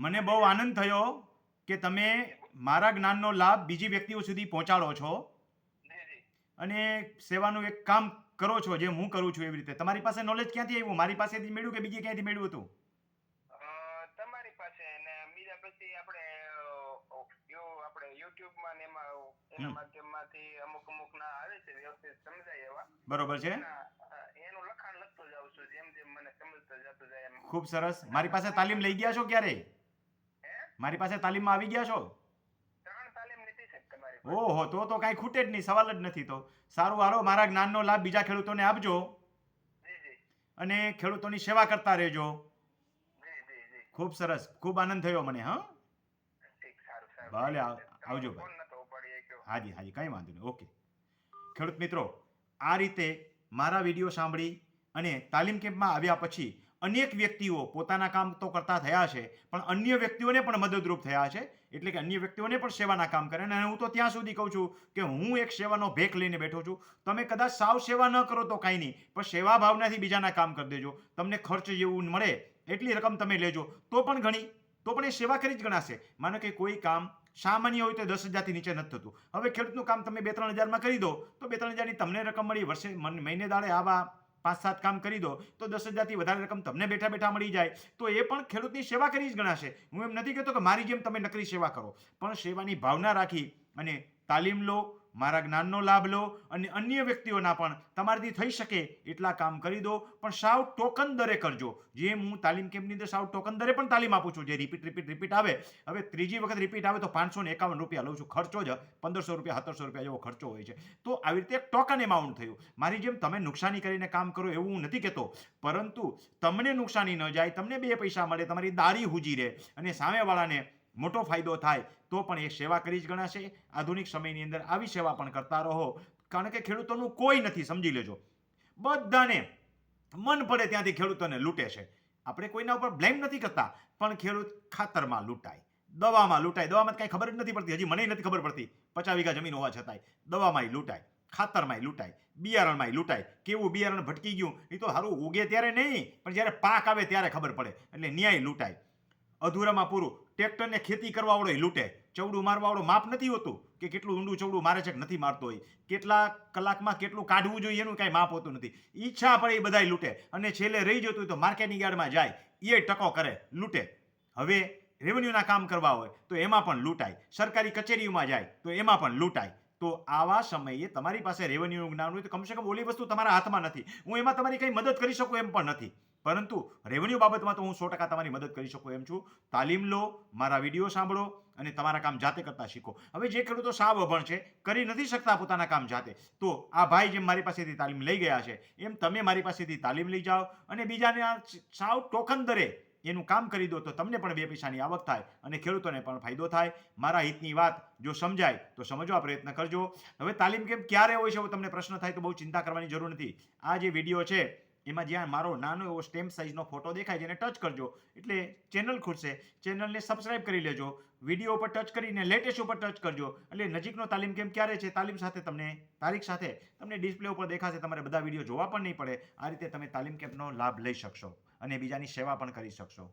મને બહુ આનંદ થયો કે તમે મારા જ્ઞાનનો લાભ બીજી વ્યક્તિઓ સુધી પહોંચાડો છો. અને સેવાનું એક કામ કરો છો જે હું કરું છું એવી રીતે. તમારી પાસે નોલેજ ક્યાંથી આવ્યું? મારી પાસેથી મેળવ્યું કે બીજે ક્યાંયથી મેળવ્યું હતું? તમારી પાસે ને બીજા પછી આપણે આપણે યુટ્યુબમાં ને એમાં એના માધ્યમમાંથી અમુક અમુક ના આવે છે વ્યવસ્થિત સમજાય એવા. બરોબર છે. એના, લખાણ લખતો જાઉં છું જેમ જેમ મને સમજતો જતો જાય એમ. ખૂબ સરસ. મારી પાસે તાલીમ લઈ ગયા છો ક્યારે? મારી પાસે તાલીમમાં આવી ગયા છો. ઓહો તો તો કાંઈ ખૂટે જ નહીં સવાલ જ નથી તો. સારું હારો મારા જ્ઞાનનો લાભ બીજા ખેડૂતોને આપજો. અને ખેડૂતોની સેવા કરતા રહેજો. ખૂબ સરસ ખૂબ આનંદ થયો મને હા? ભલે, આવજો. હાજી હાજી કંઈ વાંધો નહીં ઓકે. ખેડૂત મિત્રો આ રીતે મારા વીડિયો સાંભળી અને તાલીમ કેમ્પમાં આવ્યા પછી અનેક વ્યક્તિઓ પોતાના કામ તો કરતા થયા છે, પણ અન્ય વ્યક્તિઓને પણ મદદરૂપ થયા છે. એટલે કે અન્ય વ્યક્તિઓને પણ સેવાના કામ કરે અને હું તો ત્યાં સુધી કહું છું કે હું એક સેવાનો ભેખ લઈને બેઠો છું. તમે કદાચ સાવ સેવા ન કરો તો કાંઈ નહીં, પણ સેવા ભાવનાથી બીજાના કામ કરી દેજો. તમને ખર્ચ જેવું મળે એટલી રકમ તમે લેજો. તો પણ ઘણી, તો પણ એ સેવા કરી જ ગણાશે. માનો કે કોઈ કામ સામાન્ય હોય તો દસ હજારથી નીચે નથી થતું. હવે ખેડૂતનું કામ તમે બે ત્રણ હજારમાં કરી દો, તો બે ત્રણ હજારની તમને રકમ મળી, વર્ષે મહિને દાડે આવા પાંચ સાત કામ કરી દો, તો દસ હજારથી વધારે રકમ તમને બેઠા બેઠા મળી જાય. તો એ પણ ખેડૂતની સેવા કરી જ ગણાશે. હું એમ નથી કહેતો કે મારી જેમ તમે નકરી સેવા કરો. પણ સેવાની ભાવના રાખી અને તાલીમ લો મારા જ્ઞાનનો લાભ લો અને અન્ય વ્યક્તિઓના પણ તમારાથી થઈ શકે એટલા કામ કરી દો. પણ સાવ ટોકન દરે કરજો. જે હું તાલીમ કેમ્પની અંદર સાવ ટોકન દરે પણ તાલીમ આપું છું. જે રિપીટ રિપીટ રિપીટ આવે. હવે ત્રીજી વખત રિપીટ આવે તો પાંચસો ને એકાવન રૂપિયા લઉં છું. ખર્ચો જ. પંદરસો રૂપિયા, સત્તરસો રૂપિયા જેવો ખર્ચો હોય છે. તો આવી રીતે ટોકન એમાઉન્ટ થયું. મારી જેમ તમે નુકસાની કરીને કામ કરો એવું હું નથી કહેતો. પરંતુ તમને નુકસાની ન જાય, તમને બે પૈસા મળે, તમારી દારી હુજી રહે અને સામેવાળાને મોટો ફાયદો થાય, તો પણ એ સેવા કરી જ ગણાશે. આધુનિક સમયની અંદર આવી સેવા પણ કરતા રહો. કારણ કે ખેડૂતોનું કોઈ નથી, સમજી લેજો. બધાને મન પડે ત્યાંથી ખેડૂતોને લૂંટે છે. આપણે કોઈના ઉપર બ્લેમ નથી કરતા, પણ ખેડૂત ખાતરમાં લૂંટાય. દવામાં લૂંટાય. દવામાં કાંઈ ખબર જ નથી પડતી. હજી મને નથી ખબર પડતી. પચાસ વીઘા જમીન હોવા છતાંય દવામાંય લૂંટાય, ખાતરમાંય લૂંટાય, બિયારણમાંય લૂંટાય. કેવું બિયારણ ભટકી ગયું? એ તો સારું ઉગે ત્યારે નહીં, પણ જ્યારે પાક આવે ત્યારે ખબર પડે. એટલે ન્યાય લૂંટાય. અધૂરામાં પૂરું. ટ્રેક્ટરને ખેતી કરવાવાળો લૂંટે. ચવડું મારવાવાળો માપ નથી હોતું કે કેટલું ઊંડું ચવડું મારે છે નથી મારતો હોય કેટલા કલાકમાં કેટલું કાઢવું જોઈએ એનું કાંઈ માપ હોતું નથી. ઈચ્છા પડે એ બધાય લૂંટે. અને છેલ્લે રહી જતું હોય તો માર્કેટિંગ યાર્ડમાં જાય. એ ટકો કરે, લૂંટે. હવે રેવન્યુના કામ કરવા હોય તો એમાં પણ લૂંટાય. સરકારી કચેરીઓમાં જાય તો એમાં પણ લૂંટાય. તો આવા સમયે તમારી પાસે રેવન્યુ જ્ઞાન હોય તો કમસે કમ ઓલી વસ્તુ તમારા હાથમાં નથી. હું એમાં તમારી કંઈ મદદ કરી શકું એમ પણ નથી. પરંતુ રેવન્યુ બાબતમાં તો હું સો ટકા તમારી મદદ કરી શકું એમ છું. તાલીમ લો, મારા વીડિયો સાંભળો અને તમારા કામ જાતે કરતા શીખો. હવે જે ખેડૂતો સાવ અભણ છે, કરી નથી શકતા પોતાના કામ જાતે. તો આ ભાઈ જેમ મારી પાસેથી તાલીમ લઈ ગયા છે, એમ તમે મારી પાસેથી તાલીમ લઈ જાઓ અને બીજાને સાવ ટોકન દરે એનું કામ કરી દો તો તમને પણ બે પૈસાની આવક થાય અને ખેડૂતોને પણ ફાયદો થાય. મારા હિતની વાત જો સમજાય તો સમજવા પ્રયત્ન કરજો. હવે તાલીમ કેમ ક્યારે હોય છે? તમને પ્રશ્ન થાય તો બહુ ચિંતા કરવાની જરૂર નથી. આ જે વીડિયો છે એમાં જ્યાં મારો નાનો એવો સ્ટેમ્પ સાઇઝનો ફોટો દેખાય છે એને ટચ કરજો. એટલે ચેનલ ખુલશે. ચેનલને સબસ્ક્રાઇબ કરી લેજો. વીડિયો ઉપર ટચ કરીને લેટેસ્ટ ઉપર ટચ કરજો. એટલે નજીકનો તાલીમ કેમ ક્યારે છે? તાલીમ સાથે તમને, તારીખ સાથે તમને ડિસ્પ્લે ઉપર દેખાશે. તમારે બધા વીડિયો જોવા પણ નહીં પડે. આ રીતે તમે તાલીમ કેમ્પનો લાભ લઈ શકશો અને બીજાની સેવા પણ કરી શકશો.